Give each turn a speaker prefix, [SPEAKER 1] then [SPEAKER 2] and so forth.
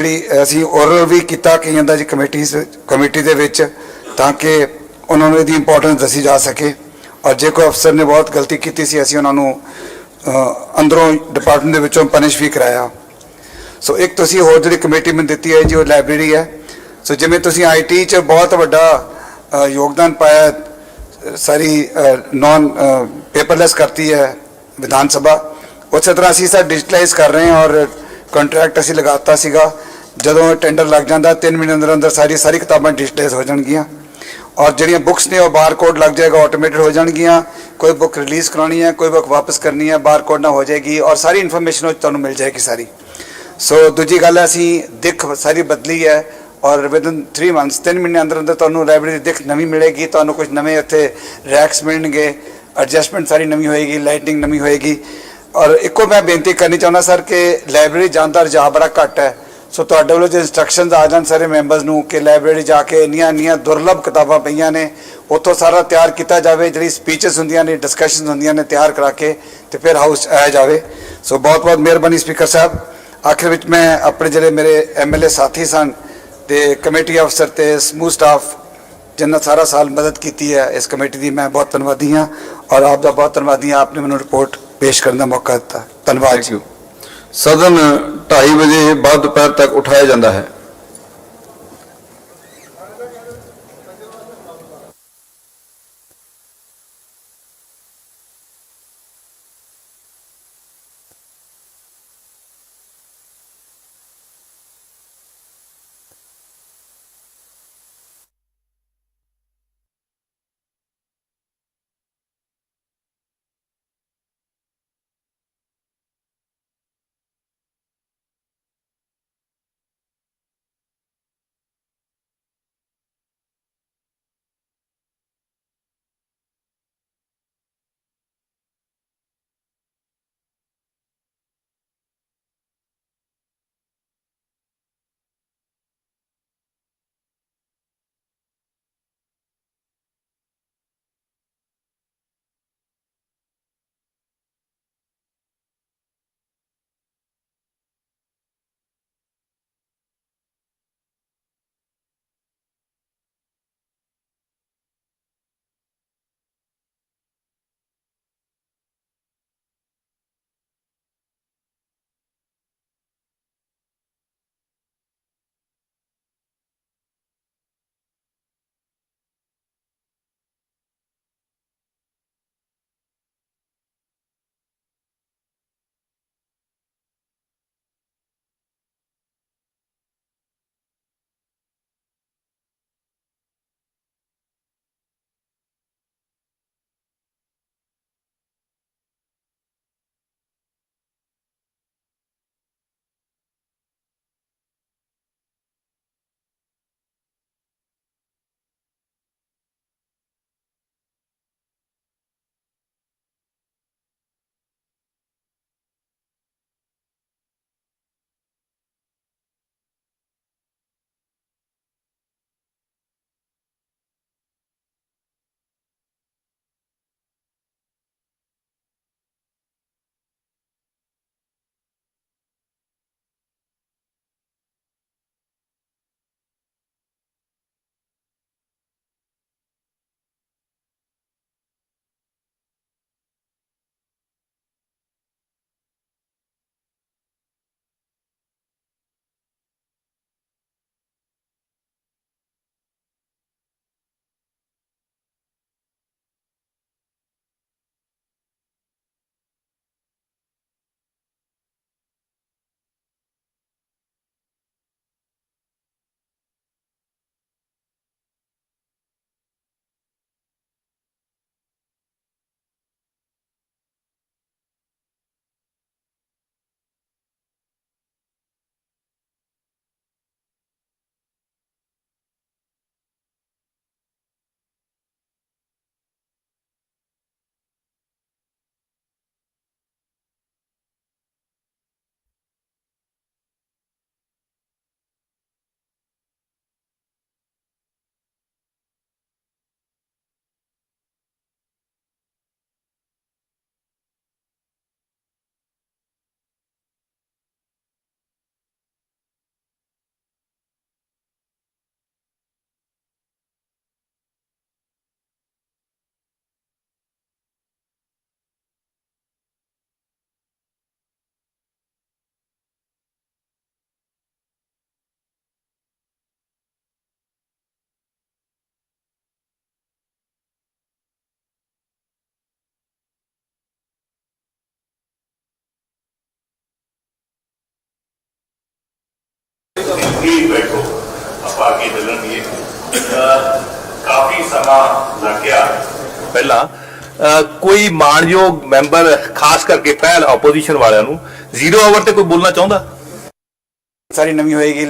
[SPEAKER 1] ਜਿਹੜੀ ਅਸੀਂ ਓਰਲ ਵੀ ਕੀਤਾ ਕਈਆਂ ਦਾ ਜੀ ਕਮੇਟੀ ਕਮੇਟੀ ਦੇ ਵਿੱਚ, ਤਾਂ ਕਿ ਉਹਨਾਂ ਨੂੰ ਇਹਦੀ ਇੰਪੋਰਟੈਂਸ ਦੱਸੀ ਜਾ ਸਕੇ। ਔਰ ਜੇ ਕੋਈ ਅਫਸਰ ਨੇ ਬਹੁਤ ਗਲਤੀ ਕੀਤੀ ਸੀ, ਅਸੀਂ ਉਹਨਾਂ ਨੂੰ ਅੰਦਰੋਂ ਡਿਪਾਰਟਮੈਂਟ ਦੇ ਵਿੱਚੋਂ ਪਨਿਸ਼ ਵੀ ਕਰਾਇਆ। ਸੋ ਇੱਕ ਤੁਸੀਂ ਹੋਰ ਜਿਹੜੀ ਕਮੇਟੀ ਮੈਨੂੰ ਦਿੱਤੀ ਹੈ ਜੀ, ਉਹ ਲਾਇਬ੍ਰੇਰੀ ਹੈ। ਸੋ ਜਿਵੇਂ ਤੁਸੀਂ ਆਈਟੀ 'ਚ ਬਹੁਤ ਵੱਡਾ ਯੋਗਦਾਨ ਪਾਇਆ, ਸਾਰੀ ਨਾਨ ਪੇਪਰਲੈਸ ਕਰਤੀ ਹੈ ਵਿਧਾਨ ਸਭਾ। ਉਸੇ ਤਰ੍ਹਾਂ ਅਸੀਂ ਸਰ ਡਿਜੀਟਲਾਈਜ਼ ਕਰ ਰਹੇ ਹਾਂ ਔਰ ਕੰਟਰੈਕਟ ਅਸੀਂ ਲਗਾਤਾ ਸੀਗਾ। ਜਦੋਂ ਟੈਂਡਰ ਲੱਗ ਜਾਂਦਾ 3 ਮਹੀਨੇ ਅੰਦਰ ਅੰਦਰ ਸਾਰੀ ਸਾਰੀ ਕਿਤਾਬਾਂ ਡਿਜੀਟਲਾਈਜ਼ ਹੋ ਜਾਣਗੀਆਂ। ਔਰ ਜਿਹੜੀਆਂ ਬੁੱਕਸ ਨੇ, ਉਹ ਬਾਰਕੋਡ ਲੱਗ ਜਾਏਗਾ ਆਟੋਮੇਟਿਡ ਹੋ ਜਾਣਗੀਆਂ। ਕੋਈ ਬੁੱਕ ਰਿਲੀਜ਼ ਕਰਾਉਣੀ ਹੈ, ਕੋਈ ਬੁੱਕ ਵਾਪਸ ਕਰਨੀ ਹੈ ਬਾਰਕੋਡ ਨਾਲ ਹੋ ਜਾਏਗੀ ਔਰ ਸਾਰੀ ਇਨਫੋਰਮੇਸ਼ਨ ਉਹ ਤੁਹਾਨੂੰ ਮਿਲ ਜਾਏਗੀ ਸਾਰੀ। ਸੋ ਦੂਜੀ ਗੱਲ ਹੈ, ਅਸੀਂ ਦਿੱਖ ਸਾਰੀ ਬਦਲੀ ਹੈ ਔਰ ਵਿਦਨ 3 ਮੰਥਸ 3 ਮਹੀਨੇ ਅੰਦਰ ਅੰਦਰ ਤੁਹਾਨੂੰ ਲਾਇਬ੍ਰੇਰੀ ਦੀ ਦਿੱਖ ਨਵੀਂ ਮਿਲੇਗੀ, ਤੁਹਾਨੂੰ ਕੁਝ ਨਵੇਂ ਉੱਥੇ ਰੈਕਸ ਮਿਲਣਗੇ ਐਡਜਸਟਮੈਂਟ ਸਾਰੀ ਨਵੀਂ ਹੋਏਗੀ ਲਾਈਟਿੰਗ ਨਵੀਂ ਹੋਏਗੀ। ਔਰ ਇੱਕੋ ਮੈਂ ਬੇਨਤੀ ਕਰਨੀ ਚਾਹੁੰਦਾ, ਸਰ, ਕਿ ਲਾਇਬ੍ਰੇਰੀ ਜਾਣ ਦਾ ਰੁਝਾਨ ਬੜਾ ਘੱਟ ਹੈ। ਸੋ ਤੁਹਾਡੇ ਵੱਲੋਂ ਜੇ ਇਨਸਟਰਕਸ਼ਨਸ ਆ ਜਾਣ ਸਾਰੇ ਮੈਂਬਰਸ ਨੂੰ ਕਿ ਲਾਇਬ੍ਰੇਰੀ ਜਾ ਕੇ ਇੰਨੀਆਂ ਇੰਨੀਆਂ ਦੁਰਲੱਭ ਕਿਤਾਬਾਂ ਪਈਆਂ ਨੇ ਉੱਥੋਂ ਸਾਰਾ ਤਿਆਰ ਕੀਤਾ ਜਾਵੇ ਜਿਹੜੀ ਸਪੀਚਸ ਹੁੰਦੀਆਂ ਨੇ ਡਿਸਕਸ਼ਨਸ ਹੁੰਦੀਆਂ ਨੇ ਤਿਆਰ ਕਰਾ ਕੇ ਤੇ ਫਿਰ ਹਾਊਸ ਆਇਆ ਜਾਵੇ। ਸੋ ਬਹੁਤ ਬਹੁਤ ਮਿਹਰਬਾਨੀ ਸਪੀਕਰ ਸਾਹਿਬ। ਆਖਿਰ ਵਿੱਚ ਮੈਂ ਆਪਣੇ ਜਿਹੜੇ ਮੇਰੇ ਐਮਐਲਏ ਸਾਥੀ ਸਨ ਤੇ ਕਮੇਟੀ ਅਫਸਰ ਤੇ ਸਮੂਹ ਸਟਾਫ ਜਿਨ੍ਹਾਂ ਸਾਰਾ ਸਾਲ ਮਦਦ ਕੀਤੀ ਹੈ ਇਸ ਕਮੇਟੀ ਦੀ ਮੈਂ ਬਹੁਤ ਧੰਨਵਾਦੀ ਹਾਂ ਔਰ ਆਪ ਦਾ ਬਹੁਤ ਧੰਨਵਾਦੀ ਹਾਂ ਆਪਨੇ ਮੈਨੂੰ ਰਿਪੋਰਟ ਪੇਸ਼ ਕਰਨ ਦਾ ਮੌਕਾ ਦਿੱਤਾ। ਧੰਨਵਾਦ ਜੀ।
[SPEAKER 2] ਸਦਨ 2:30 ਵਜੇ ਬਾਅਦ ਦੁਪਹਿਰ ਤੱਕ ਉਠਾਇਆ ਜਾਂਦਾ ਹੈ।
[SPEAKER 3] ਪਲੀਜ਼ ਬੈਠੋ ਆਪਾਂ ਅੱਗੇ ਚੱਲਣਗੇ ਅਹ ਕਾਫੀ ਸਮਾਂ ਲੱਗ ਗਿਆ। ਪਹਿਲਾਂ ਕੋਈ ਮਾਣਯੋਗ ਮੈਂਬਰ ਖਾਸ ਕਰਕੇ ਪਹਿਲ ਆਪੋਜੀਸ਼ਨ ਵਾਲਿਆਂ ਨੂੰ ਜ਼ੀਰੋ ਆਵਰ ਤੇ ਕੋਈ ਬੋਲਣਾ ਚਾਹੁੰਦਾ?
[SPEAKER 1] ਸਾਰੀ ਨਵੀਂ ਹੋਏਗੀ